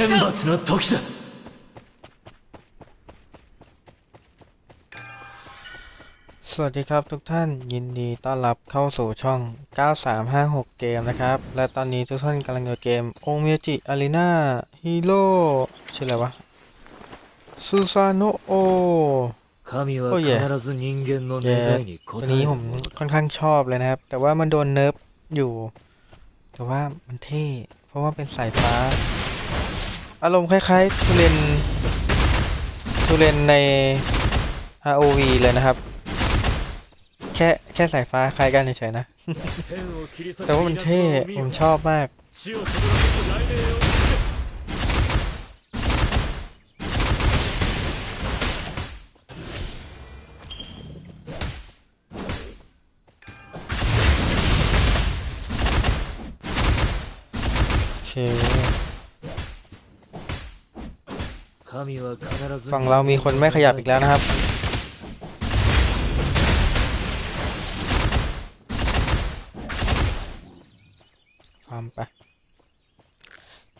天罰の時だ สวัสดีครับทุกท่านยินดีต้อนรับเข้าสู่ช่อง 9356 เกมนะครับ และตอนนี้ทุกท่านกำลังอยู่เกมองเมียจิอารีนาฮีโร่ชื่ออะไรวะซูซาโนโอ 神はおいえ必ず人間の เย้ 願いに応 ตัว え นี้ る ผม もの ค่อน だ ข้างชอบเลยนะครับ แต่ว่ามันโดนเนิร์ฟอยู่ แต่ว่ามันเท่ เพราะว่าเป็นสายฟ้า อารมณ์คล้ายๆทุเรนทุเรนใน ROV เลยนะครับ แค่แค่สายฟ้าคล้ายกันเฉยๆนะ แต่ว่ามันเท่ ผมชอบมาก โอเค ฝั่งเรามีคนไม่ขยับอีกแล้วนะครับ ฟาร์มไป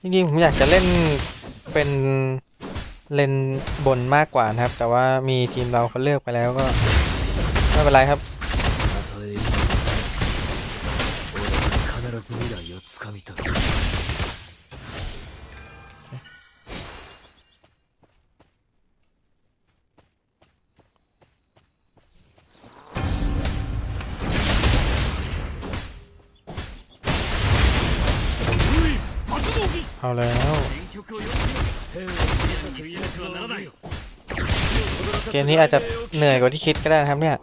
จริงๆผมอยากจะเล่นเป็นเลนบนมากกว่านะครับ แต่ว่ามีทีมเราเขาเลือกไปแล้วก็ ไม่เป็นไรครับ เอาแล้วเกมนี้อาจจะเหนื่อยกว่าที่คิดก็ได้ครับเนี่ย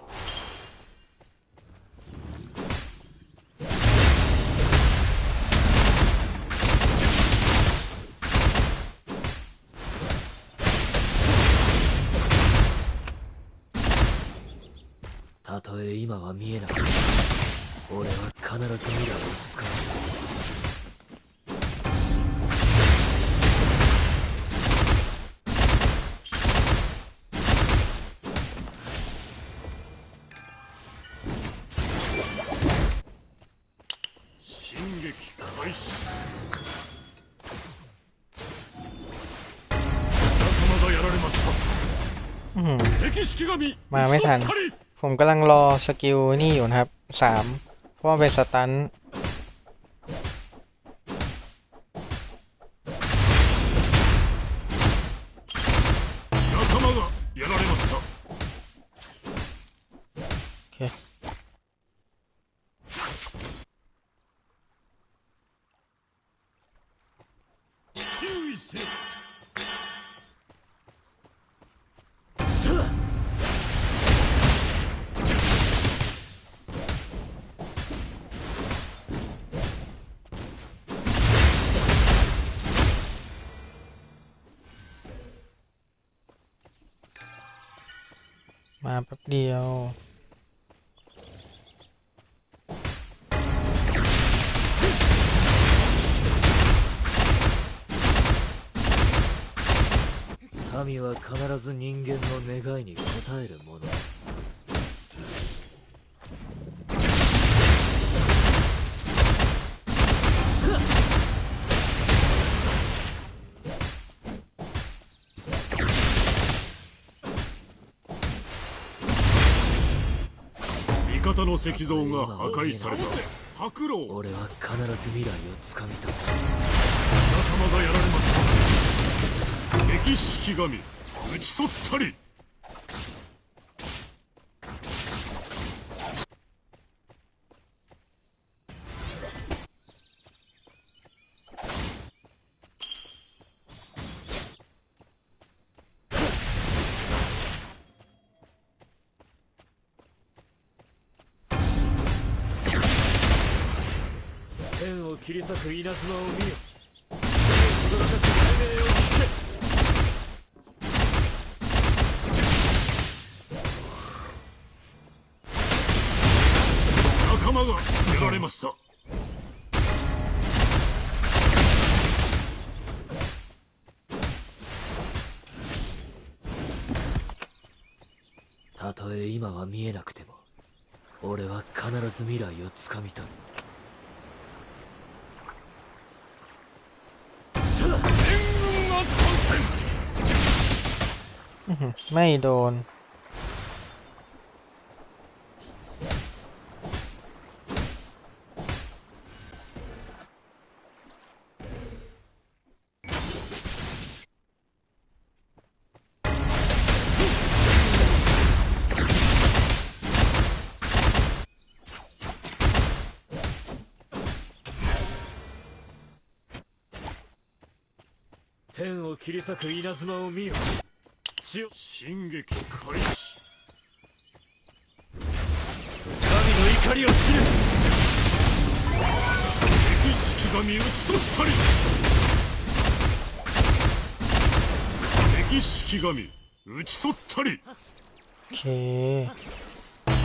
มาไม่ทัน ผมกำลังรอสกิลนี่อยู่นะครับสามเพราะว่าเป็นสตัน มาแป๊บเดียว 神は必ず人間の願いに応えるものだ 石像が破壊された。白狼仲俺は必ず未来をつかみ取る。間がやられました敵式神。打ち取ったりを切り裂く稲妻を見よ地を轟かす雷鳴を聞けがやられました。たとえ今は見えなくても俺は必ず未来をつかみ取る。 ไม่โดน 天を切り裂く稲妻を見よ しよ進撃開始神の怒りを知る。敵式神討ち取ったり。敵式神討ち取ったり。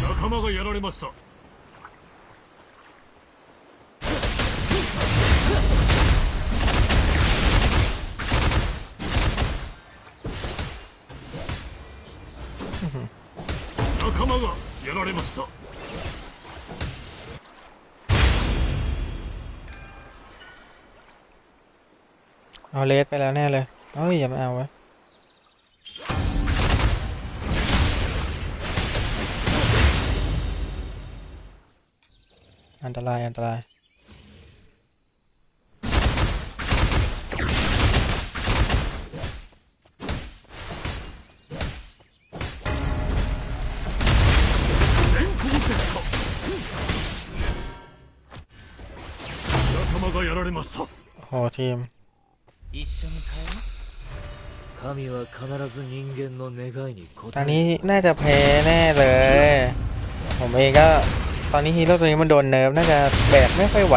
仲間がやられました。れました เอาเลสไปแล้วแน่เลยเอ้ย อย่ามาเอาวะอันตราย อันตราย โอ้โหทีม 一緒に帰ろう神は必ず人間の願いに応 ตอน え นี้ る น่าจะแพ้แน่เลย ผมเองก็ ตอนนี้ฮีโร่ตัวนี้มันโดนเนิร์ฟน่าจะแบกไม่ค่อยไหว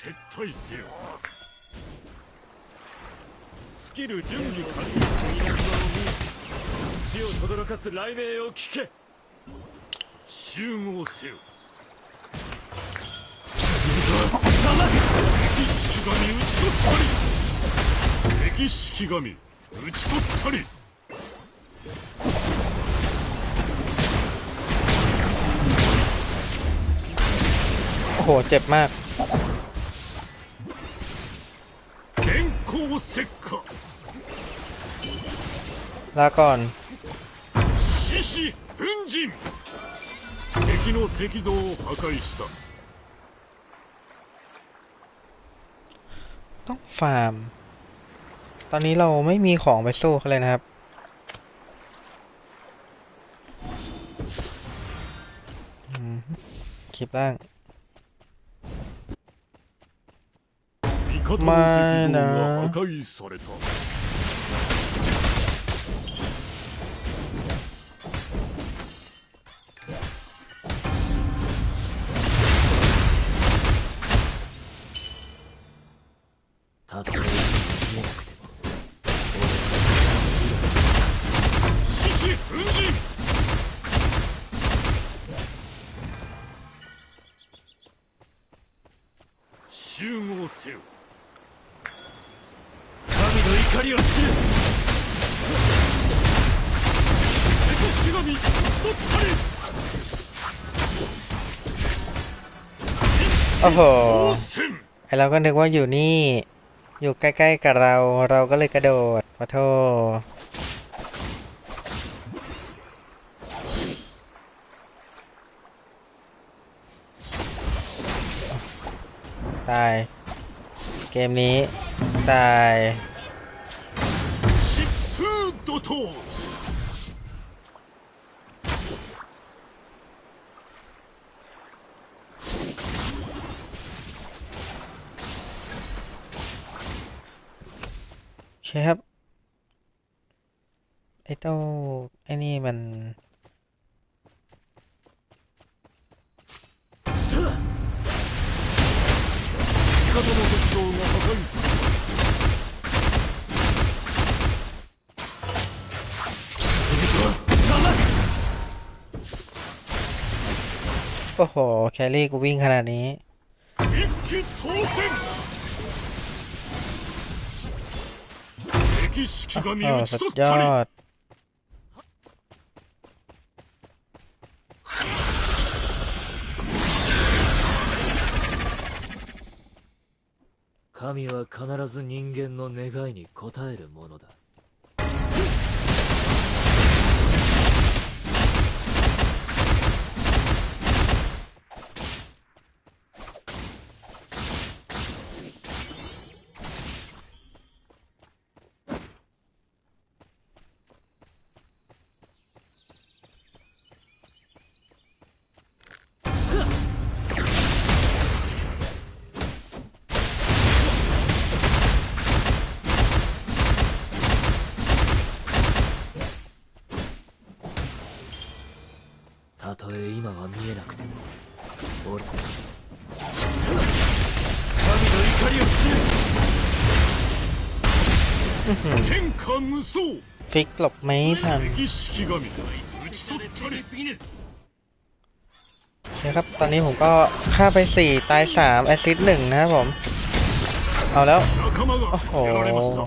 撤退せよスキル準備完了 稲妻を見よ血を轟かす雷鳴を聞け集合せよ敵式神討ち取ったり敵式神討ち取ったり โอ้โห เจ็บมาก 電光石火 ลาก่อน 獅子奮陣敵の石像を破壊した ต้องฟาร์ม ตอนนี้เราไม่มีของไปสู้เขาเลยนะครับ อืมคลิปล่าง 味方のまあ石像な 怒りを知る敵式神討ち取ったり โอ้โห 応戦 ไอเราก็นึกว่าอยู่นี่ อยู่ใกล้ๆกับเรา เราก็เลยกระโดดขอโทษตาย เกมนี้ ตาย 疾風怒涛 โอเคครับ ไอ้เจ้าไอ้นี่มัน 味方の鉄道が破壊され โอ้โห แครี่กูวิ่งขนาดนี้ โอ้โหสุดยอด神は必ず人間の願いに応えるものだ ฟิกหลบไม่ทัน 歴式神打ち取ったり นะครับ ตอนนี้ผมก็ฆ่าไป 4 ตาย 3 แอสซิสต์1นะครับผม เอาแล้ว 仲間がおやられました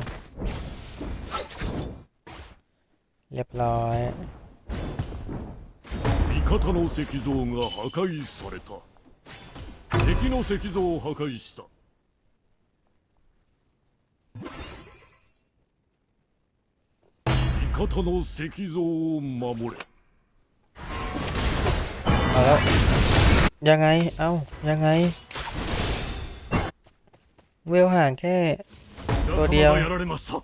เรียบร้อย 味方の石像が破壊された敵の石像を破壊した 方の石像を守れ เอาแล้ว ยังไง เอ้า ยังไง เวลห่างแค่ 仲間とりあえずがやられました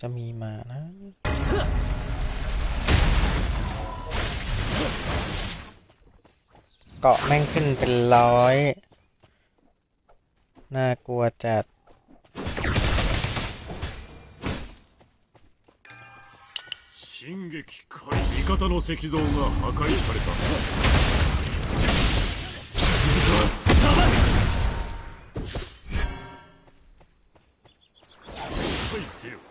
จะมีมานะ เกาะแม่งขึ้นเป็นร้อย น่ากลัวจัด 進撃開味方の石像が破壊された対せよ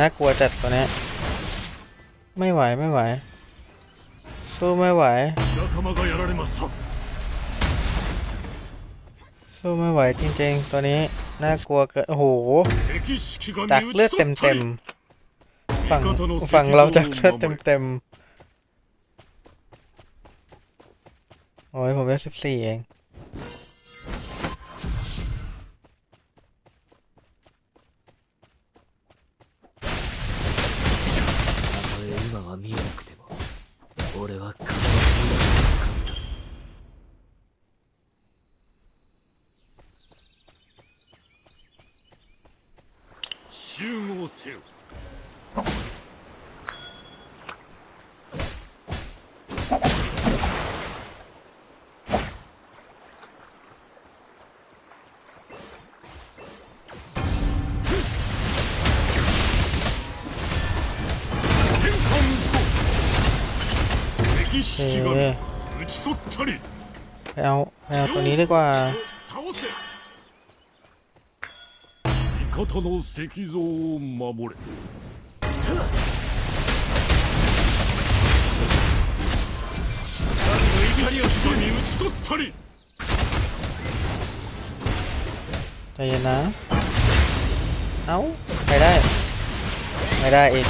น่ากลัวจัดตัวนี้ไม่ไหวไม่ไหว สู้ไม่ไหว สู้ไม่ไหวจริงๆ ตัวนี้น่ากลัวเกินโอ้โหจากเลือดเต็มๆฝั่งฝั่งเราจากเลือดเต็มๆโอ้ยผมเลือดสิบสี่เอง too. เออไปเอาเอาตัวนี้ดีกว่า 方の石像を守れ神の怒りを人に打ち取ったり ใจเย็นนะ เอาไปได้ ไม่ได้อีก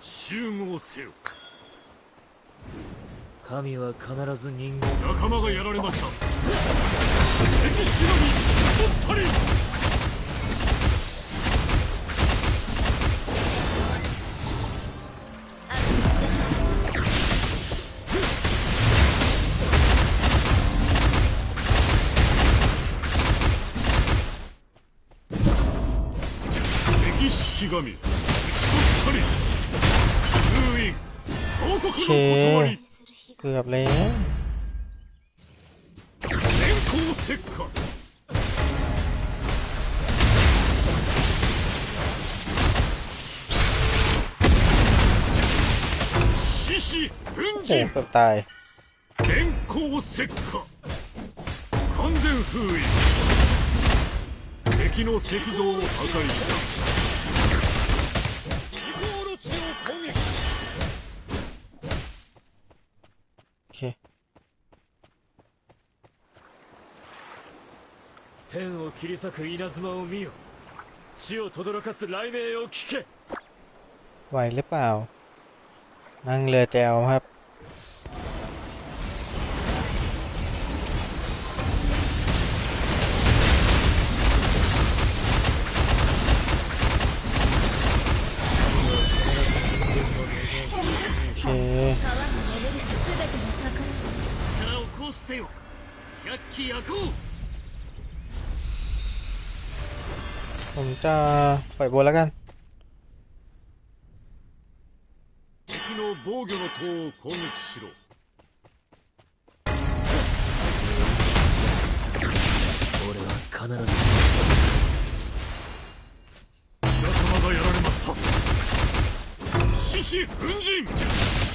集合せよ 神は必ず人間仲間がやられました。敵式神取ったり。 กือบแล้ว 電光石火獅子奮 โอ้ 陣 เกือบตาย 電光石火 完全封印敵の石像を破壊した เค 天を切り裂く稲妻を見よ地を轟かす雷鳴を聞け ไหวหรือเปล่า นั่งเรือแจวครับ せよ百鬼夜行 ผมจะปล่อยบนแล้วกัน 敵の防御の塔を攻撃しろ俺は必ず皆様がやられました獅子奮陣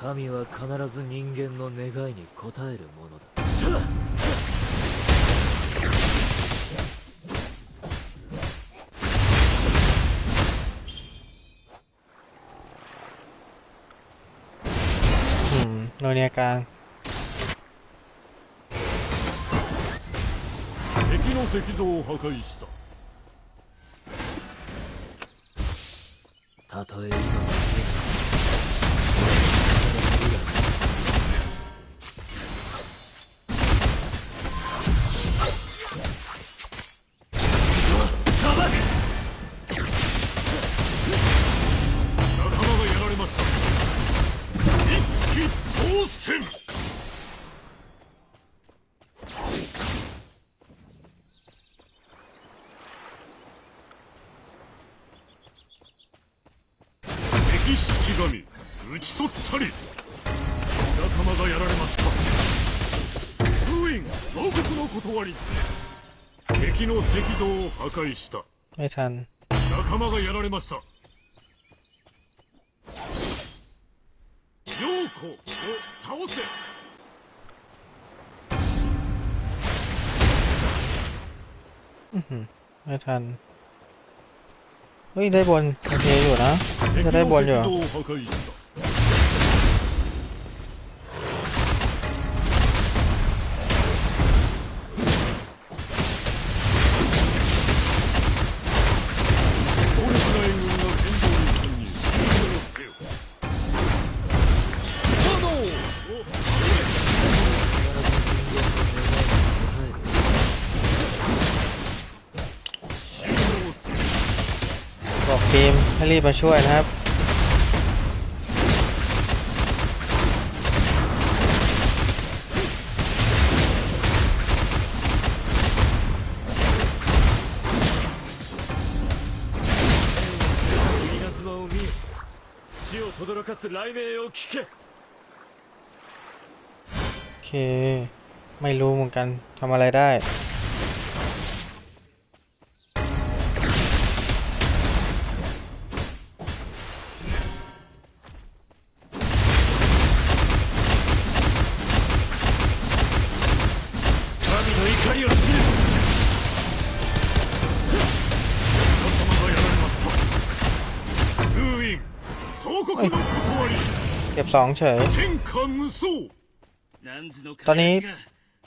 神は必ず人間の願いに応えるものだん石像を破壊したたとえ今仲間がやられました。一気当選。敵の石像を破壊した ไม่ทัน 仲間がやられました陽子を倒せ ไม่ทัน เฮ้ย ได้บนโอเคอยู่นะ จะได้บนอยู่ บมาช่วยนะครับ โอเค ไม่รู้เหมือนกันทำอะไรได้ องเฉย 天下無双 ตอนนี้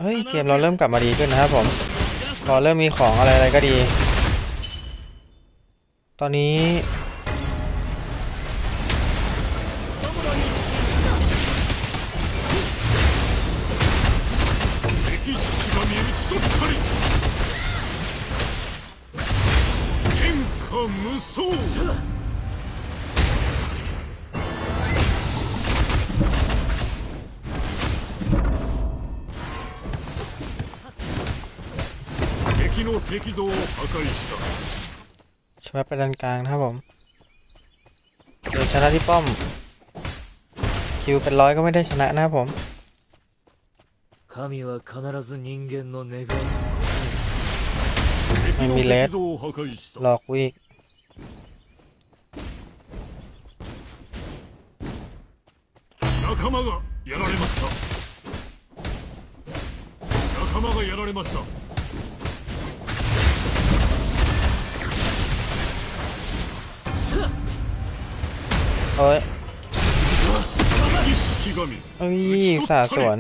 เฮ้ย เกมเราเริ่มกลับมาดีขึ้นนะครับผม พอเริ่มมีของอะไรอะไรก็ดี ตอนนี้ 敵式神討ち取ったり天下無双 石像を破壊した ใช่ไหมไปด้านกลางนะครับผม เดี๋ยวชนะที่ป้อม คิวเป็นร้อยก็ไม่ได้ชนะนะครับผม 神は必ず人間の願いに応える 敵のミレ石像を破壊し หล た อกกูอีก 仲間がやられました仲間がやられました เฮ้ยเอ้ยสาสวน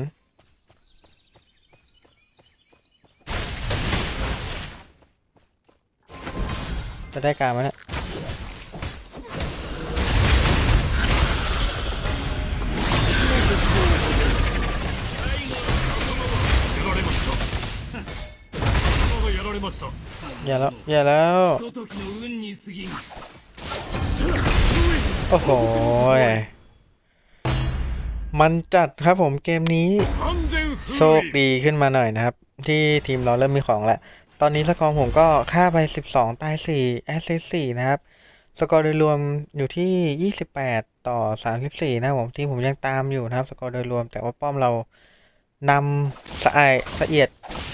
จะได้การไหมเนี่ยอย่าแล้วอย่าแล้ว โอ้โห มันจัดครับผมเกมนี้ โชคดีขึ้นมาหน่อยนะครับ ที่ทีมเราเริ่มมีของแล้ว ตอนนี้สกอร์ผมก็ฆ่าไป 12 ตาย 4 แอสซิส4นะครับ สกอร์โดยรวมอยู่ที่ 28 ต่อ 34 นะผมทีมผมยังตามอยู่นะครับ สกอร์โดยรวมแต่ว่าป้อมเรานำสะอาดสะเอียด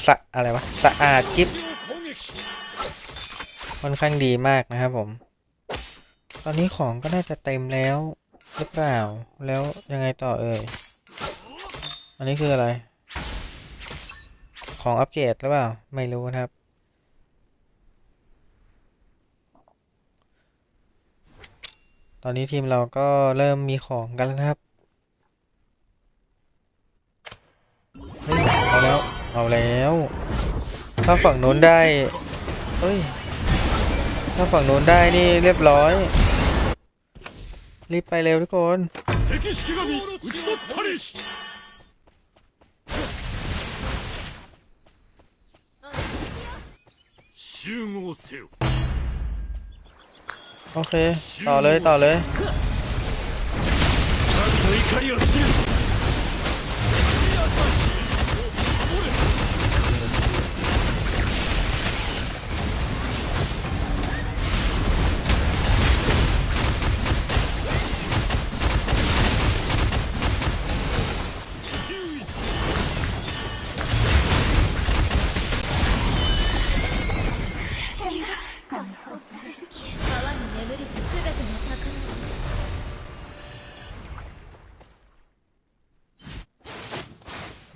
สะอะไรวะสะอาดกิฟค่อนข้างดีมากนะครับผม อนนี้ของก็น่าจะเต็มแล้วหรือเปล่า แล้วยังไงต่อเอ่ย อันนี้คืออะไร ของอัปเกรดหรือเปล่า ไม่รู้นะครับ ตอนนี้ทีมเราก็เริ่มมีของกันแล้วครับเฮ้ยเอาแล้ว เอาแล้ว ถ้าฝั่งนู้นได้เอ้ย ถ้าฝั่งนู้นได้นี่เรียบร้อย รีบไปเร็วทุกคนโอเค ต่อเลย ต่อเลย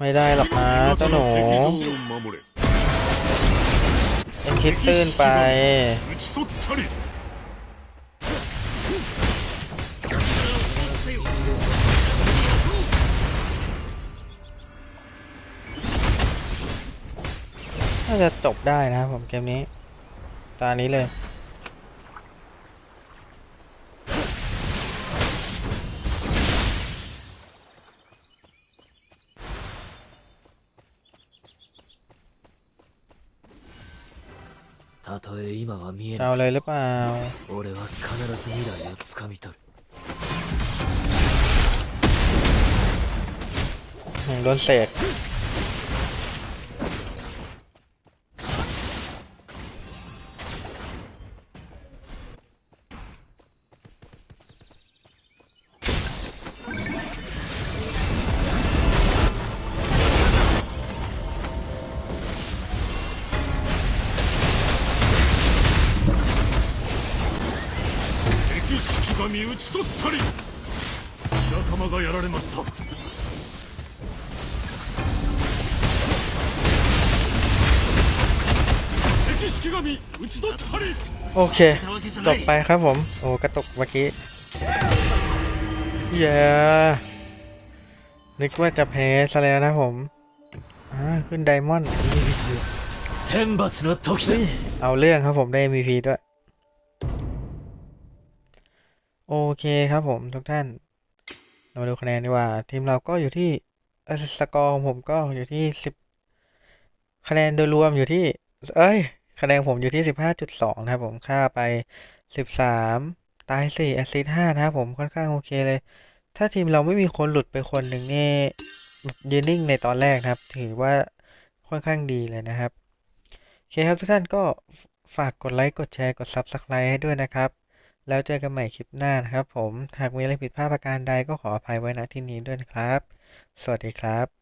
ไม่ได้หรอกนะเจ้าหนูยังคิดตื้นไปน่าจะจบได้นะครับผมเกมนี้ ตานี้เลย 今は見え จะ な เอา い เลยหรือเปล่า 俺は必ず未来をつかみ取る อืมโดนเสก อเค จบไปครับผม โอ้กระตกเมื่อกี้เย้นึกว่าจะแพ้ซะแล้วนะผมอขึ้นไดมอนด์เอาเรื่องครับผมได้ MVP ด้วย โอเคครับผมทุกท่าน เรามาดูคะแนนดีกว่า ทีมเราก็อยู่ที่สกอร์ของผมก็อยู่ที่ 10 คะแนนโดยรวมอยู่ที่ เอ้ย คะแนนผมอยู่ที่สิบห้าจุดสองนะครับผมค่าไปสิบสามตายสี่แอสซิสห้านะครับผมค่อนข้างโอเคเลย ถ้าทีมเราไม่มีคนหลุดไปคนหนึ่งนี่แบบยืนนิ่งในตอนแรกนะครับ ถือว่าค่อนข้างดีเลยนะครับโอเคครับทุกท่านก็ฝากกดไลค์ กดแชร์ กด Subscribe ให้ด้วยนะครับ แล้วเจอกันใหม่คลิปหน้านะครับผม หากมีอะไรผิดพลาดประการใดก็ขออภัยไว้ณที่นี้ด้วยนะครับ สวัสดีครับ